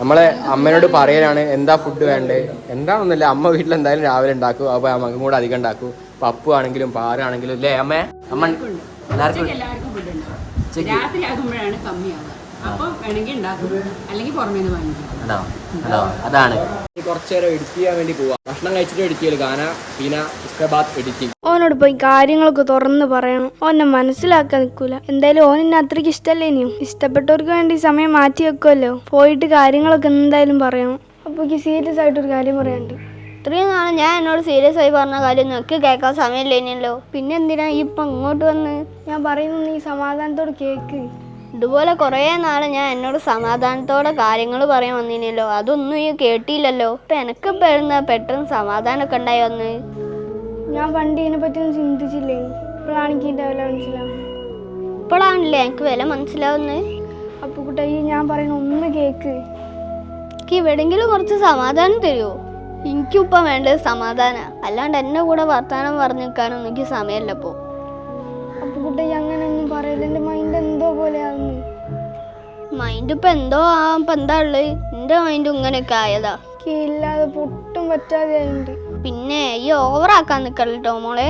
നമ്മളെ അമ്മനോട് പറയലാണ് എന്താ ഫുഡ് വേണ്ടേ? എന്താണെന്നല്ല അമ്മ വീട്ടിൽ എന്തായാലും രാവിലെ ഉണ്ടാക്കും. അപ്പോൾ അമ്മക്കും കൂടെ അധികം ഉണ്ടാക്കും. പപ്പു ആണെങ്കിലും പാറാണെങ്കിലും അല്ലേ അമ്മ അമ്മ എല്ലാവർക്കും എല്ലാവർക്കും ഫുഡ് ഉണ്ടാവും ഉച്ചയ്ക്ക് രാത്രി ആകുമ്പോഴാണ് കമ്മിയാവുക. അപ്പം വേണമെങ്കിൽ ഉണ്ടാക്കും. അല്ലെങ്കിൽ പുറമേ നിന്ന് വാങ്ങിക്കും. അതോ അതോ അതാണ്. കുറച്ചു നേരം എഡിറ്റ് ചെയ്യാൻ വേണ്ടി പോവാ. ഭക്ഷണം കഴിച്ചിട്ട് എഡിറ്റ് ചെയ്യൽ. ഗാന പിന്നെ എഡിറ്റിംഗ് പോയി കാര്യങ്ങളൊക്കെ തുറന്ന് പറയണം. ഓനെ മനസ്സിലാക്കാൻ നിൽക്കൂല. എന്തായാലും ഓൻ എന്നെ അത്രയ്ക്ക് ഇഷ്ടമല്ലേ ഇനിയും? ഇഷ്ടപ്പെട്ടവർക്ക് വേണ്ടി സമയം മാറ്റി വെക്കുമല്ലോ പോയിട്ട് കാര്യങ്ങളൊക്കെ എന്തായാലും പറയണം. അപ്പോൾ സീരിയസ് ആയിട്ടൊരു കാര്യം പറയാനുണ്ട്. ഇത്രയും നാളെ ഞാൻ എന്നോട് സീരിയസ് ആയി പറഞ്ഞ കാര്യം നിനക്ക് കേൾക്കാൻ സമയമില്ലേനല്ലോ. പിന്നെ എന്തിനാ ഈ ഇപ്പം ഇങ്ങോട്ട് വന്ന്? ഞാൻ പറയുന്നു നീ സമാധാനത്തോട് കേക്ക്. ഇതുപോലെ കുറേ നാൾ ഞാൻ എന്നോട് സമാധാനത്തോടെ കാര്യങ്ങൾ പറയാൻ വന്നിനല്ലോ. അതൊന്നും ഈ കേട്ടില്ലല്ലോ. ഇപ്പൊ എനക്ക് പെടുന്ന പെട്ടെന്ന് സമാധാനമൊക്കെ ഉണ്ടായി വന്ന്? ഞാൻ പണ്ട് ഇതിനെ പറ്റി ഒന്നും ചിന്തിച്ചില്ലേ? ഇപ്പോഴാണ് എനിക്ക് ഇതിന്റെ വില മനസ്സിലാവുന്നത്. ഇപ്പോഴാണല്ലേ എനിക്ക് വില മനസ്സിലാവുന്നത് അപ്പോൾ കുട്ടാ ഈ ഞാൻ പറയുന്ന ഒന്ന് കേക്ക്. എനിക്ക് എവിടെങ്കിലും കുറച്ച് സമാധാനം തരുമോ എനിക്കിപ്പം വേണ്ടത് സമാധാനം. അല്ലാണ്ട് എന്നെ കൂടെ വർത്താനം പറഞ്ഞു നിൽക്കാനൊന്നും എനിക്ക് സമയമല്ല അപ്പോൾ കുട്ടാ ഒന്നും പറയില്ല. എന്റെ മൈൻഡ് എന്തോ പോലെയാവുന്നു. മൈൻഡ് ഇപ്പൊ എന്തോ ഇപ്പൊ എന്താ ഉള്ളത് എന്റെ മൈൻഡ് ഇങ്ങനെയൊക്കെ ആയതാ. ഇല്ലാതെ പൊട്ടും പറ്റാതെ പിന്നെ ഈ ഓവറാക്കാൻ നിക്കല്ലോ മോളെ?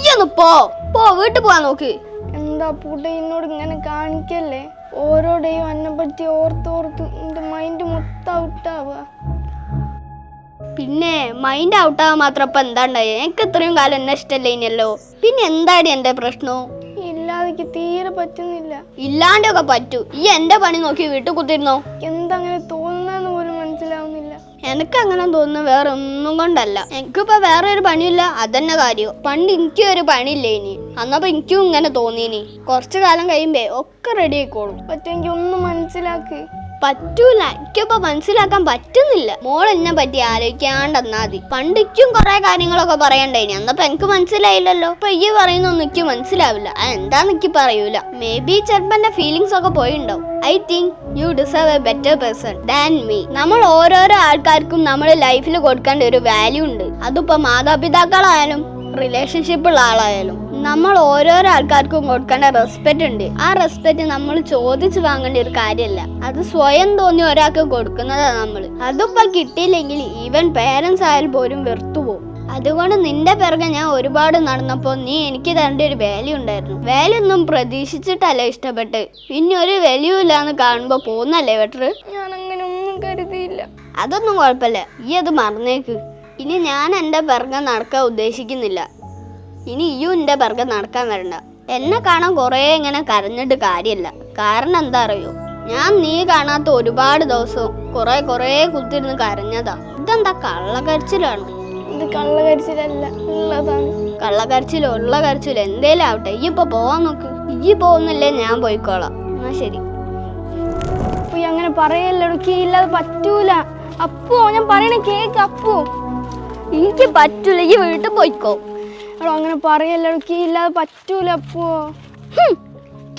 ഈ ഒന്ന് പോ. പോ വീട്ടിൽ പോവാൻ നോക്ക്. എന്താ പൂട്ട എന്നോട് ഇങ്ങനെ കാണിക്കല്ലേ? ഓരോ ഡേയും എന്നെ പറ്റി ഓർത്തോർത്ത് എന്റെ മൈൻഡ് മൊത്തം ഔട്ടാവുക പിന്നെ മൈൻഡ് ഔട്ട് ആവാൻ മാത്രം ഇപ്പൊ എന്താ ഉണ്ടായി എനിക്ക് ഇത്രയും കാലം എന്നെ ഇഷ്ടമല്ല ഇനിയല്ലോ പിന്നെ എന്താടി എന്റെ പ്രശ്നവും ഇല്ലാതെ തീരെ പറ്റുന്നില്ല. ഇല്ലാണ്ടൊക്കെ പറ്റൂ. ഈ എന്റെ പണി നോക്കി വീട്ടിൽ കുത്തിരുന്നോ എന്തങ്ങനെ തോന്നുന്നതെന്ന് പോലും മനസ്സിലാവുന്നില്ല. എനിക്ക് അങ്ങനെ തോന്നുന്നു വേറെ ഒന്നും കൊണ്ടല്ല. എനിക്കിപ്പോ വേറെ ഒരു പണിയില്ല. അതന്നെ കാര്യം. പണ്ട് എനിക്ക് ഒരു പണിയില്ല ഇനി അന്നപ്പോ എനിക്കും ഇങ്ങനെ തോന്നിനി. കുറച്ചു കാലം കഴിയുമ്പേ ഒക്കെ റെഡി ആയിക്കോളും. പറ്റുമെങ്കിൽ ഒന്ന് മനസ്സിലാക്ക്. പറ്റൂല. എനിക്കിപ്പോ മനസ്സിലാക്കാൻ പറ്റുന്നില്ല. മോൾ എന്നെ പറ്റി ആലോചിക്കാണ്ട് എന്നാ മതി. പണ്ടിക്കും കുറെ കാര്യങ്ങളൊക്കെ പറയണ്ടേനി അന്നപ്പോ എനിക്ക് മനസ്സിലായില്ലല്ലോ. ഇപ്പൊ ഈ പറയുന്നൊന്നും എനിക്ക് മനസ്സിലാവില്ല. അത് എന്താന്ന് എനിക്ക് പറയൂല. മേ ബി ചിലപ്പോ എന്റെ ഫീലിങ്സ് ഒക്കെ പോയിണ്ടാവും. I think you deserve a better person than me നമ്മൾ ഓരോരോ ആൾക്കാർക്കും നമ്മൾ ലൈഫിൽ കൊടുക്കേണ്ട ഒരു വാല്യൂ ഉണ്ട്. അതിപ്പോ മാതാപിതാക്കളായാലും റിലേഷൻഷിപ്പുള്ള ആളായാലും. നമ്മൾ ഓരോരോ ആൾക്കാർക്കും കൊടുക്കേണ്ട റെസ്പെക്റ്റ് ഉണ്ട്. ആ റെസ്പെക്റ്റ് നമ്മൾ ചോദിച്ചു വാങ്ങേണ്ട ഒരു കാര്യമല്ല അത് സ്വയം തോന്നി ഒരാൾക്ക് കൊടുക്കുന്നതാണ് നമ്മൾ. അതിപ്പോ കിട്ടിയില്ലെങ്കിൽ ഈവൻ പേരൻസ് ആയാലും പോലും വെറുത്തുപോകും അതുകൊണ്ട് നിന്റെ പിറകെ ഞാൻ ഒരുപാട് നടന്നപ്പോൾ നീ എനിക്ക് തരേണ്ട ഒരു വാല്യൂ ഉണ്ടായിരുന്നു. വാല്യൂ ഒന്നും പ്രതീക്ഷിച്ചിട്ടല്ല ഇഷ്ടപ്പെട്ട്. പിന്നെ ഒരു വാല്യൂ ഇല്ലാന്ന് കാണുമ്പോൾ പോകുന്നല്ലേ വെട്ടർ? ഞാൻ അങ്ങനെ ഒന്നും കരുതിയില്ല. അതൊന്നും കുഴപ്പമില്ല. ഈ അത് മറന്നേക്ക്. ഇനി ഞാൻ എന്റെ പിറകെ നടക്കാൻ ഉദ്ദേശിക്കുന്നില്ല. ഇനി ഇയും എന്റെ പിറകെ നടക്കാൻ വരണ്ട. എന്നെ കാണാൻ കുറേ ഇങ്ങനെ കരഞ്ഞിട്ട് കാര്യമില്ല. കാരണം എന്താ അറിയോ? ഞാൻ നീ കാണാത്ത ഒരുപാട് ദിവസവും കുറെ കുറെ കുത്തിരുന്ന് കരഞ്ഞതാ. ഇതെന്താ കള്ളക്കരച്ചിലാണ്? ഇത് കള്ളക്കരച്ചിലല്ല ഉള്ളതാണ്. കള്ളക്കരച്ചിലോ ഉള്ള കരച്ചിലോ എന്തേലും ആവട്ടെ. ഈ ഇപ്പൊ പോവാൻ നോക്ക്. ഈ പോകുന്നില്ലേ ഞാൻ പോയിക്കോളാം. എന്നാ ശരി. അപ്പൊ അങ്ങനെ പറയല്ലോ എനിക്ക് ഇല്ലാതെ പറ്റൂല. അപ്പോ ഞാൻ പറയണ കേക്ക് അപ്പോ. എനിക്ക് പറ്റൂല. ഈ വീട്ടിൽ പോയിക്കോ. എടോ അങ്ങനെ പറയല്ലോ എനിക്ക് ഇല്ലാതെ പറ്റൂല അപ്പോ.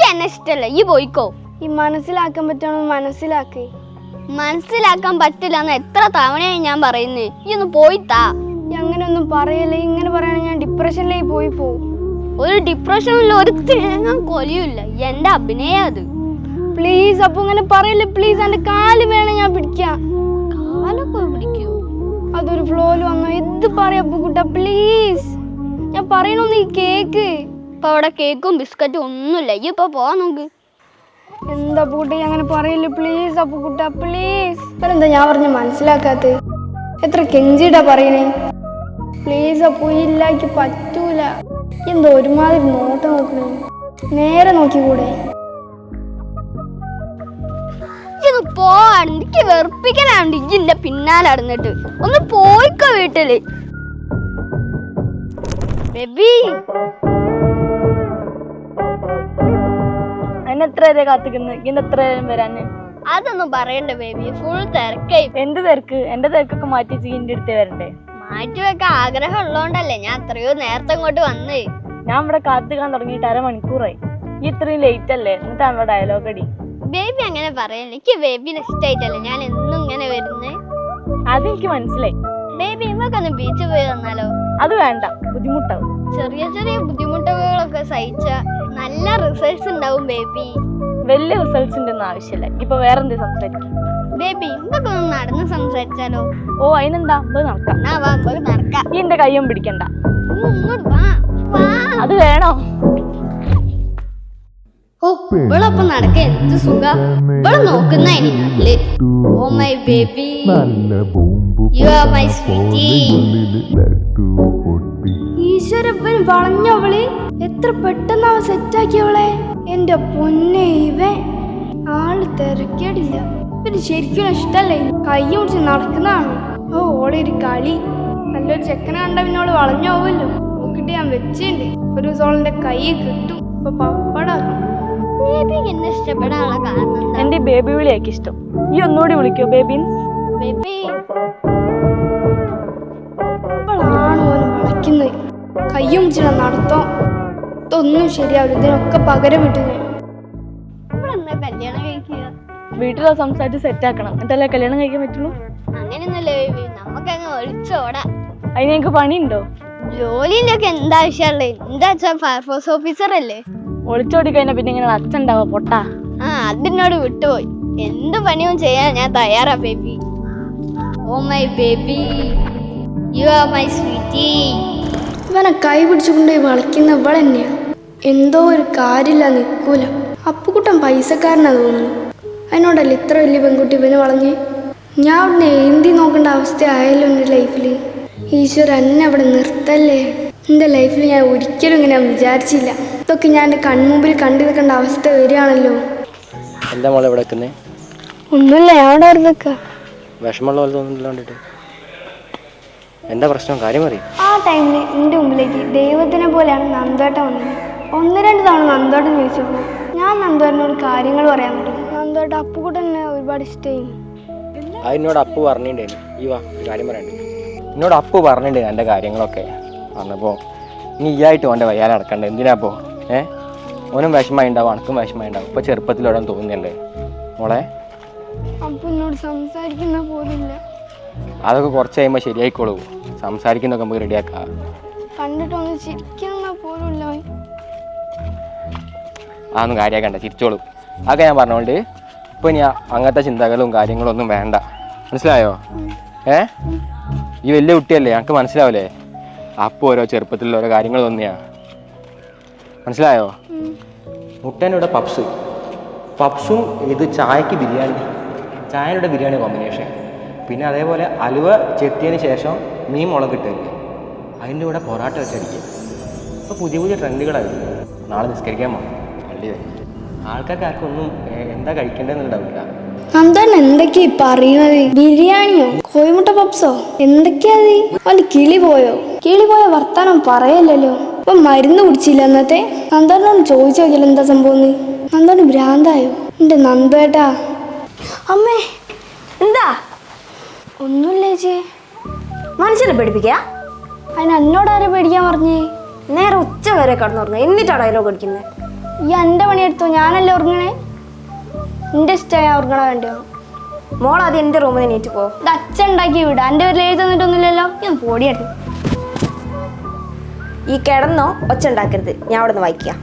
എന്നെ ഇഷ്ടല്ല ഈ പോയിക്കോ. ഈ മനസ്സിലാക്കാൻ പറ്റണോ മനസ്സിലാക്കി. മനസ്സിലാക്കാൻ പറ്റില്ല എന്ന് എത്ര തവണയായി ഞാൻ പറയുന്നേ? ഈ ഒന്ന് പോയിത്താ അങ്ങനെയൊന്നും പറയല്ലേ? ഇങ്ങനെ പറയണ ഞാൻ ഡിപ്രഷനിലേക്ക് പോയി പോകും ഒരു ഡിപ്രഷനില്ല ഒരു തേങ്ങ കൊലിയില്ല എന്റെ അഭിനയം അത്. പ്ലീസ് അപ്പൊ ഇങ്ങനെ പറയല്ലേ? പ്ലീസ് എന്റെ കാൽ വേണം ഞാൻ പിടിക്കാം. കാലൊക്കെ പിടിക്കൂ. അതൊരു ഫ്ലോയിൽ വന്നോ. എന്ത് പറയാ കുട്ട? പ്ലീസ് പറയണൊന്ന് ഈ കേക്ക്. ഇപ്പൊ അവിടെ കേക്കും ബിസ്ക്കറ്റും ഒന്നുമില്ല. ഈ ഇപ്പൊ പോവാ നമുക്ക് എന്താ പൂട്ടി? അങ്ങനെ പറയല്ലേ പ്ലീസ് അപ്പു കുട്ട പ്ലീസ് എന്താ ഞാൻ പറഞ്ഞ മനസ്സിലാക്കാത്ത? എത്ര കെഞ്ചിടാ പറയണേ. പ്ലീസ് അപ്പു ഇല്ലാക്ക് പറ്റൂല. എന്താ ഒരുമാതിരി നോട്ടം നോക്കണേ. നേരെ നോക്കിക്കൂടെ പോവാണ് എനിക്ക് വെറുപ്പിക്കലാണ്ട്. ഇജിന്റെ പിന്നാലെ നടന്നിട്ട്. ഒന്ന് പോയിക്കോ വീട്ടിൽ. ബേബി. അതിന് എത്ര വരെ കാത്തിക്കുന്നു? എത്ര നേരം വരാന് അതൊന്നും പറയണ്ട ബേബി. ഫുൾ തിരക്കായി. എന്ത് തിരക്ക്? എന്റെ തിരക്കൊക്കെ മാറ്റി ചീന്റെ അടുത്ത് വരണ്ടേ? മാറ്റി വെക്കാൻ ആഗ്രഹം ഉള്ളോണ്ടല്ലേ ഞാൻ എത്രയോ നേരത്തെ ഇങ്ങോട്ട് വന്നേ. ഞാൻ ഇവിടെ കാത്തുക്കാൻ തുടങ്ങിയിട്ട് അരമണിക്കൂറായി. ഈ ഇത്രയും ലേറ്റ് അല്ലേ? എന്നിട്ടാണ് ഇവിടെ ഡയലോഗ് അടി. ബേബി അങ്ങനെ പറയല്ല. എനിക്ക് ബേബിനെ ഇഷ്ടായിട്ടല്ലേ. ഞാൻ എന്നും ഇങ്ങനെ വരുന്നേ. അതെനിക്ക് മനസ്സിലായി. ബേബി നമുക്കൊന്ന് ബീച്ചിൽ പോയി വന്നാലോ? അത് വേണ്ട. ബുദ്ധിമുട്ടാവും. ചെറിയ ചെറിയ ബുദ്ധിമുട്ടുകളൊക്കെ സഹിച്ച നല്ല റിസൾട്ട്സ് ഉണ്ടാവും ബേബി വലിയ റിസൾട്ട്സ് ഉണ്ടെന്ന് ആവശ്യമില്ല. ഇപ്പൊ വേറെന്ത് സംസാരിക്കും? ബേബി ഇതൊക്കെ ഒന്ന് നടന്ന് സംസാരിച്ചാലോ? ഓ അതിനെന്താ? നടക്കാം. നടക്കാം. ഈ എന്റെ കയ്യും പിടിക്കണ്ട. അത് വേണോ? ഓ ഇവളൊപ്പം നടക്ക എന്ത് സുഖ? ഇവൾ നോക്കുന്ന ഇനി നല്ലേ ഓ my baby you are my sweetie ഈശ്വരപ്പൻ വളഞ്ഞവൾ എത്ര പെട്ടെന്ന് അവ സെറ്റാക്കിയവളെ എന്റെ പൊന്നെ ഇവൻ. ആൾ തിരക്കേടില്ല. പിന്നെ ശരിക്കും ഇഷ്ടല്ലേ കൈ പിടിച്ച് നടക്കുന്നതാണ്. ഓ ഓളെ ഒരു കളി. നല്ലൊരു ചെക്കനെ കണ്ട പിന്നോട് വളഞ്ഞു പോവല്ലോ. നോക്കിട്ട് ഞാൻ വെച്ചിട്ടുണ്ട്. ഒരു ദിവസം ഓളെ കൈ കിട്ടും. എന്റെ ബേബി വിളിയാക്കി ഇഷ്ടം. ഈ ഒന്നുകൂടി വിളിക്കോ ബേബീൻസ് ബേബി. കയ്യും ചില നടത്തോ. ഇതൊന്നും ശരിയാവില്ല. ഇതിനൊക്കെ പകരം വിട്ടു വീട്ടിലോ സംസാരിച്ച് സെറ്റ് ആക്കണം. എന്നിട്ടല്ലേ കല്യാണം കഴിക്കാൻ പറ്റുള്ളൂ? അങ്ങനെയൊന്നല്ലേ ബേബി. ഒളിച്ചോടാം അതിന് ഞങ്ങൾക്ക് പണിയുണ്ടോ? ജോലിന്റെ ഒക്കെ എന്താ ആവശ്യമുള്ളത് എന്താ വെച്ചാൽ ഫയർഫോഴ്സ് ഓഫീസർ അല്ലേ ഒളിച്ചോടി കഴിഞ്ഞാൽ പിന്നെ ഇങ്ങനെ അച്ഛൻ ഉണ്ടാവോ പൊട്ടാ? ആ അതിനോട് വിട്ടുപോയി. എന്ത് പണിയും ചെയ്യാൻ ഞാൻ തയ്യാറാ baby. Oh my baby. You are my sweetie ഇവനെ കൈ പിടിച്ചുകൊണ്ട് വളയ്ക്കുന്ന ഇവളെന്നെയാ. എന്തോ ഒരു കാര്യമില്ല നിൽക്കൂല അപ്പുക്കുട്ടൻ പൈസക്കാരനാ തോന്നുന്നു. അതിനോടല്ലേ ഇത്ര വലിയ പെൺകുട്ടി ഇവന് വളഞ്ഞ്? ഞാൻ അവിടെ ഏന്തി നോക്കേണ്ട അവസ്ഥ ആയല്ലോ എന്റെ ലൈഫിൽ ഈശ്വരൻ എന്നെ അവിടെ നിർത്തല്ലേ? എന്റെ ലൈഫിൽ ഞാൻ ഒരിക്കലും ഇങ്ങനെ വിചാരിച്ചില്ല. ഇതൊക്കെ ഞാൻ എന്റെ കൺമുമ്പിൽ കണ്ടു നിൽക്കേണ്ട അവസ്ഥ വരികയാണല്ലോ. എന്താ മോളെ ഇവിടെ വെക്കുന്നത് ഒന്നുമില്ല ഞാൻ അവിടെ വെറുതെ നിൽക്കുക വിഷമമുള്ള പോലെ തോന്നുന്നില്ല കണ്ടിട്ട് എന്താ പ്രശ്നം? കാര്യം അറിയും? ആ ടൈമിൽ എന്റെ മുമ്പിലേക്ക് ദൈവത്തിനെ പോലെയാണ് നന്ദോട്ടം വന്നത്. ഒന്ന് രണ്ട് തവണ നന്ദോട്ടം ചോദിച്ചപ്പോൾ ഞാൻ നന്ദോട്ടനോട് കാര്യങ്ങൾ പറയാൻ പറ്റും നന്ദോട്ടം അപ്പുകൂട്ടൻ എന്നെ ഒരുപാട് ഇഷ്ടമായി അതിനോട് അപ്പു പറഞ്ഞിട്ടുണ്ടായിരുന്നു. ഈ വാ ഒരു കാര്യം പറയണ്ടേ എന്നോട് അപ്പു പറഞ്ഞിട്ടുണ്ടായിരുന്നു എന്റെ കാര്യങ്ങളൊക്കെ. വന്നപ്പോൾ നീ ഈയായിട്ട് ഓന്റെ വയ്യാതെ നടക്കണ്ട? എന്തിനാ പോ ഏ? ഓനും വിഷമമായി ഉണ്ടാവും അനക്കും വിഷമമായി ഉണ്ടാവും ഇപ്പോൾ ചെറുപ്പത്തിലോടാൻ തോന്നുന്നില്ലേ മോളെ? സംസാരിക്കുന്ന പോലില്ല. അതൊക്കെ കുറച്ച് കഴിയുമ്പോൾ ശരിയായിക്കോളൂ. സംസാരിക്കുന്നൊക്കെ നമുക്ക് റെഡിയാക്കാം. കണ്ടിട്ടൊന്ന് ചിരിക്കുന്ന പോലുമില്ല അവൻ. അതൊന്നും കാര്യമാക്കണ്ട ചിരിച്ചോളൂ. അതൊക്കെ ഞാൻ പറഞ്ഞോണ്ട് ഇപ്പൊ ഇനി അങ്ങനത്തെ ചിന്തകളും കാര്യങ്ങളും ഒന്നും വേണ്ട. മനസ്സിലായോ? ഏ? ഈ വലിയ കുട്ടിയല്ലേ ഞങ്ങൾക്ക് മനസ്സിലാവില്ലേ അപ്പോൾ ഓരോ ചെറുപ്പത്തിൽ ഓരോ കാര്യങ്ങൾ തോന്നിയാ. മനസ്സിലായോ? മുട്ടേനോടെ പപ്സ്. പപ്സും ഇത് ചായക്ക് ബിരിയാണി. ചായയുടെ ബിരിയാണി കോമ്പിനേഷൻ പിന്നെ അതേപോലെ അലുവ ചെത്തിയതിന് ശേഷം മീൻ മുളക് ഇട്ടില്ലേ അതിന്റെ കൂടെ പൊറാട്ട വെച്ചടിക്കുക ഇപ്പോൾ പുതിയ പുതിയ ട്രെൻഡുകളായിരുന്നു നാളെ നിസ്കരിക്കാൻ പോകണം പള്ളി ആൾക്കാർക്ക് ആർക്കൊന്നും എന്താ കഴിക്കേണ്ടതെന്നുണ്ടാവില്ല നന്ദൻ എന്തൊക്കെയാ പറയുന്നത് ബിരിയാണിയോ? കോഴിമുട്ട പപ്സോ? എന്തൊക്കെയാ അത് കിളി പോയോ? കിളി പോയ വർത്താനം പറയല്ലോ ഇപ്പൊ മരുന്ന് കുടിച്ചില്ല അന്നത്തെ? നന്ദനോട് ചോദിച്ചു നോക്കിയല്ലോ എന്താ സംഭവം നന്ദന് ഭ്രാന്തായോ? എന്റെ നന്ദേട്ടാ. അമ്മേ എന്താ? ഒന്നുമില്ല ചേച്ചി? മനുഷ്യനെ പേടിപ്പിക്കുക അതിന് എന്നോട് ആരെ പേടിക്കാൻ പറഞ്ഞേ? നേരെ ഉച്ച വരെ കടന്നുറങ്ങുക എന്നിട്ടാണ് ഡയലോഗ് അടിക്കുന്നത്? ഈ എന്റെ പണിയെടുത്തോ? ഞാനല്ലേ ഉറങ്ങണേ? എന്റെ ഇഷ്ടമായ ഉറങ്ങണ വേണ്ടിയോ? മോൾ അത് എന്റെ റൂമിൽ നീറ്റ് പോ. ഇത് അച്ഛൻ ഉണ്ടാക്കി വിടാ. എന്റെ പേരിൽ എഴുതി തന്നിട്ടൊന്നുമില്ലല്ലോ. ഞാൻ പോടിയായിരുന്നു ഈ കിടന്നോ ഒച്ച ഉണ്ടാക്കരുത്. ഞാൻ അവിടെ നിന്ന് വായിക്കുക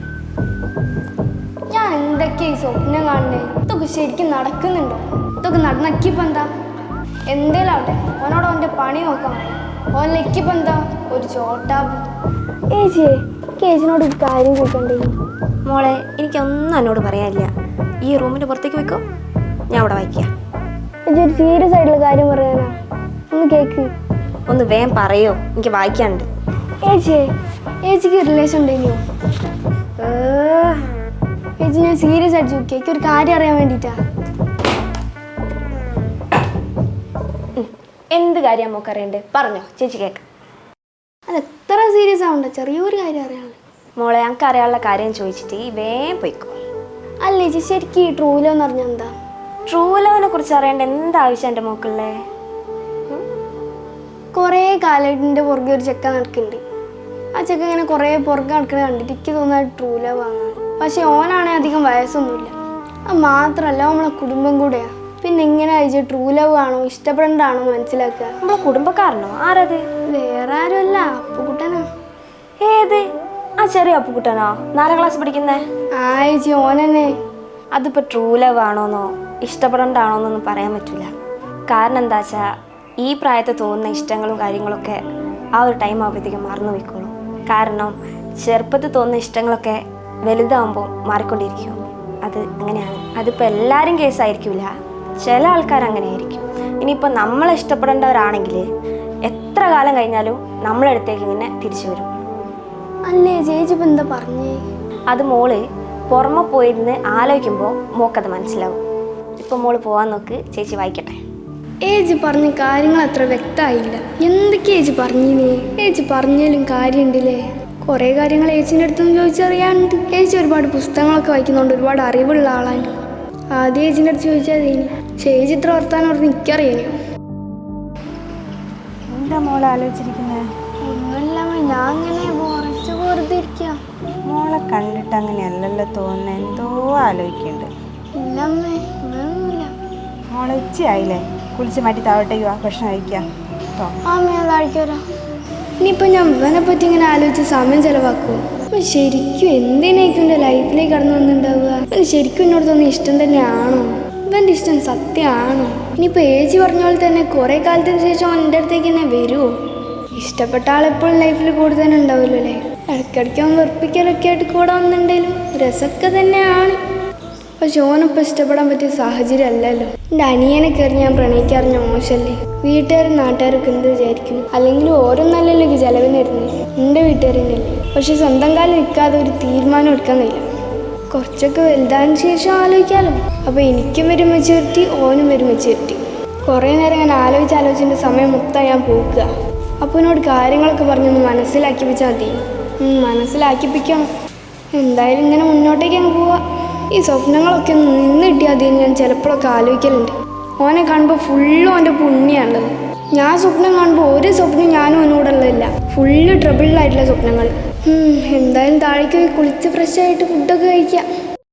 ഞാൻ എന്തൊക്കെയാ ഈ സ്വപ്നം കാണുന്നേ? ഇതൊക്കെ ശരിക്കും നടക്കുന്നുണ്ടോ? ഇതൊക്കെ നടന്നക്കിപ്പോ എന്താ? എന്തേലാവട്ടെ? ഓനോട് അവന്റെ പണി നോക്കാൻ ഓനിലെക്കിപ്പോ ഓനിലേക്കിപ്പോ എന്താ? ഒരു ചോട്ടാ. ഏച്ചിയെ കേച്ചിനോട് ഒരു കാര്യം ചോദിക്കണ്ടേ മോളെ എനിക്കൊന്നും എന്നോട് പറയാനില്ല. ഈ റൂമിന്റെ പുറത്തേക്ക് വെക്കോ. ഞാൻ അവിടെ വായിക്കാം. ഒരു സീരിയസ് ആയിട്ടുള്ള കാര്യം പറയാനാ? ഒന്ന് കേക്ക്. ഒന്ന് വേം പറയോ. എനിക്ക് വായിക്കാനുണ്ട്. ഏച്ചി ഏച്ചിക്ക് റിലേഷൻ ഉണ്ടെങ്കിലോ? ഏച്ചി ഞാൻ സീരിയസ് ആയിട്ട് ചോദിക്കാം. എനിക്ക് ഒരു കാര്യം അറിയാൻ വേണ്ടിട്ടാ എന്ത് കാര്യം നമുക്ക് അറിയണ്ടേ? പറഞ്ഞോ. ചേച്ചി കേക്ക്. അത് എത്ര സീരിയസ് ആവണ്ട. ചെറിയൊരു കാര്യം അറിയാനുള്ളത് മോളെ ഞങ്ങൾക്ക് അറിയാനുള്ള കാര്യം ചോദിച്ചിട്ട് ഈ വേം പോയിക്കോ. അല്ല ചേച്ചി ശരിക്കും ഈ ട്രൂ ലവ് എന്ന് പറഞ്ഞാൽ എന്താ? ട്രൂ ലവിനെ കുറിച്ച് അറിയേണ്ട എന്താവശ്യം എന്റെ മോക്കുള്ളേ കുറേ കാലത്തിന്റെ പുറകെ ഒരു ചെക്ക നടക്കുന്നുണ്ട്. ആ ചെക്ക ഇങ്ങനെ കുറേ പുറകെ നടക്കുന്നത് കണ്ടിട്ട് എനിക്ക് തോന്നുന്നത് ട്രൂ ലവ് വാങ്ങാൻ പക്ഷെ ഓനാണെങ്കിൽ അധികം വയസ്സൊന്നുമില്ല. ആ മാത്രമല്ല നമ്മളെ കുടുംബം കൂടെയാ. പിന്നെ ഇങ്ങനെ അയച്ച് ട്രൂ ലവ് ആണോ ഇഷ്ടപ്പെടേണ്ടതാണോ മനസ്സിലാക്കുക? നമ്മളെ കുടുംബക്കാരനോ? ആരത്? വേറെ ആരുമല്ല അപ്പുകുട്ടനാ. ഏത്? ചെറിയ അപ്പുക്കുട്ടനോ നാലാം ക്ലാസ് പഠിക്കുന്നേ? ആ ചേച്ചി ഓനെന്നെ. അതിപ്പോൾ ട്രൂ ലവ് ആണോന്നോ? ഇഷ്ടപ്പെടേണ്ടാണോന്നൊന്നും പറയാൻ പറ്റില്ല കാരണം എന്താ വെച്ചാൽ ഈ പ്രായത്തിൽ തോന്നുന്ന ഇഷ്ടങ്ങളും കാര്യങ്ങളൊക്കെ ആ ഒരു ടൈം ആകുമ്പോഴത്തേക്കും മറന്നു പോയിക്കോളും. കാരണം ചെറുപ്പത്തിൽ തോന്നുന്ന ഇഷ്ടങ്ങളൊക്കെ വലുതാകുമ്പോൾ മാറിക്കൊണ്ടിരിക്കും. അത് അങ്ങനെയാണ്. അതിപ്പോൾ എല്ലാവരും കേസായിരിക്കില്ല ചില ആൾക്കാർ അങ്ങനെ ആയിരിക്കും ഇനിയിപ്പോൾ നമ്മളെ ഇഷ്ടപ്പെടേണ്ടവരാണെങ്കിൽ എത്ര കാലം കഴിഞ്ഞാലും നമ്മളെ അടുത്തേക്ക് ഇങ്ങനെ തിരിച്ചു വരും. അല്ലേ ചേച്ചി എന്താ പറഞ്ഞേ? അത് മോൾ പുറമെ പോയിരുന്ന് ആലോചിക്കുമ്പോൾ മോക്കത് മനസ്സിലാവും. ഇപ്പം മോൾ പോവാൻ നോക്ക് ചേച്ചി വായിക്കട്ടെ. ഏജ് പറഞ്ഞ കാര്യങ്ങൾ അത്ര വ്യക്തമായില്ല. എന്തൊക്കെ ഏജ് പറഞ്ഞിനി? ഏജ് പറഞ്ഞാലും കാര്യമുണ്ടല്ലേ? കുറേ കാര്യങ്ങൾ ഏച്ചിന്റെ അടുത്തൊന്നും ചോദിച്ചറിയാനുണ്ട്. ഏച്ചി ഒരുപാട് പുസ്തകങ്ങളൊക്കെ വായിക്കുന്നുണ്ട് ഒരുപാട് അറിവുള്ള ആളാണ്. ആദ്യം ഏച്ചിന്റെ അടുത്ത് ചോദിച്ചാൽ അതേനി ചേച്ചി ഇത്ര വർത്താനം പറഞ്ഞ് എനിക്കറിയാനോ എന്താ മോളെ ആലോചിച്ചിരിക്കുന്നത് ഞാൻ അങ്ങനെ കുറച്ച് മോളെ കണ്ടിട്ട് അങ്ങനെയല്ലല്ലോ തോന്നുന്നു. എന്തോ ആലോചിക്കുന്നുണ്ട് ഇല്ലമ്മേ ഒന്നുമില്ല മോളെ ഉച്ചയായില്ലേ? കുളിച്ച് മാറ്റി താഴോട്ടേക്ക് വാ ഭക്ഷണം കഴിക്കാം. കേട്ടോ അമ്മ അതാഴ്ക്കോരാ ഇനിയിപ്പോൾ ഞാൻ ഇവനെ പറ്റി ഇങ്ങനെ ആലോചിച്ച് സമയം ചെലവാക്കുമോ അപ്പൊ ശരിക്കും എന്തിനായിരിക്കും എന്റെ ലൈഫിലേക്ക് കടന്നു വന്നിട്ടുണ്ടാവുക? ശരിക്കും എന്നോട് തോന്നിയ ഇഷ്ടം തന്നെയാണോ? ഇവന്റെ ഇഷ്ടം സത്യമാണോ? ഇനിയിപ്പോൾ ഏജ് പറഞ്ഞ പോലെ തന്നെ കുറേ കാലത്തിന് ശേഷം അവൻ എന്റെ അടുത്തേക്ക് തന്നെ വരുമോ ഇഷ്ടപ്പെട്ട ആളെപ്പോഴും ലൈഫിൽ കൂടെ തന്നെ അല്ലേ ഇടയ്ക്കിടയ്ക്ക് അവൻ വെറുപ്പിക്കലൊക്കെ ആയിട്ട് കൂടെ വന്നിട്ടുണ്ടെങ്കിലും രസമൊക്കെ തന്നെയാണ്. പക്ഷെ ഓനിപ്പോൾ ഇഷ്ടപ്പെടാൻ പറ്റിയ സാഹചര്യം അല്ലല്ലോ. എന്റെ അനിയനെ കയറി ഞാൻ പ്രണയിക്കാറിഞ്ഞ മോശമല്ലേ വീട്ടുകാരും നാട്ടുകാരൊക്കെ എന്ത് വിചാരിക്കും? അല്ലെങ്കിൽ ഓരോന്നല്ലല്ലോ ചെലവിന് വരുന്നത് എന്റെ അല്ലേ? പക്ഷെ സ്വന്തം കാലം നിൽക്കാതെ ഒരു തീരുമാനം എടുക്കാൻ കഴിയില്ല. കുറച്ചൊക്കെ വലുതായതിനു ശേഷം ആലോചിക്കാമല്ലോ അപ്പോൾ എനിക്കും ഒരു മെച്യൂരിറ്റി ഓനും ഒരു മെച്യൂരിറ്റി കുറേ നേരം ഞാൻ ആലോചിച്ച് ആലോചിച്ചിന്റെ സമയം മൊത്തം ഞാൻ പോക്കുക അപ്പോൾ എന്നോട് കാര്യങ്ങളൊക്കെ പറഞ്ഞൊന്ന് മനസ്സിലാക്കിപ്പിച്ചാൽ മതി. മനസ്സിലാക്കിപ്പിക്കാം. എന്തായാലും ഇങ്ങനെ മുന്നോട്ടേക്ക് അങ്ങ് പോവാ. ഈ സ്വപ്നങ്ങളൊക്കെ ഒന്ന് നിന്ന് കിട്ടിയാൽ മതി ഞാൻ ചിലപ്പോഴൊക്കെ ആലോചിക്കലുണ്ട്. ഓനെ കാണുമ്പോൾ ഫുള്ളും അവന്റെ പുണ്യാണുള്ളത്. ഞാൻ സ്വപ്നം കാണുമ്പോൾ ഒരു സ്വപ്നം ഞാനും അവനോട് ഉള്ളതില്ല ഫുള്ള് ട്രബിളിലായിട്ടുള്ള സ്വപ്നങ്ങൾ. എന്തായാലും താഴേക്ക് കുളിച്ച് ഫ്രഷ് ആയിട്ട് ഫുഡൊക്കെ കഴിക്കാം.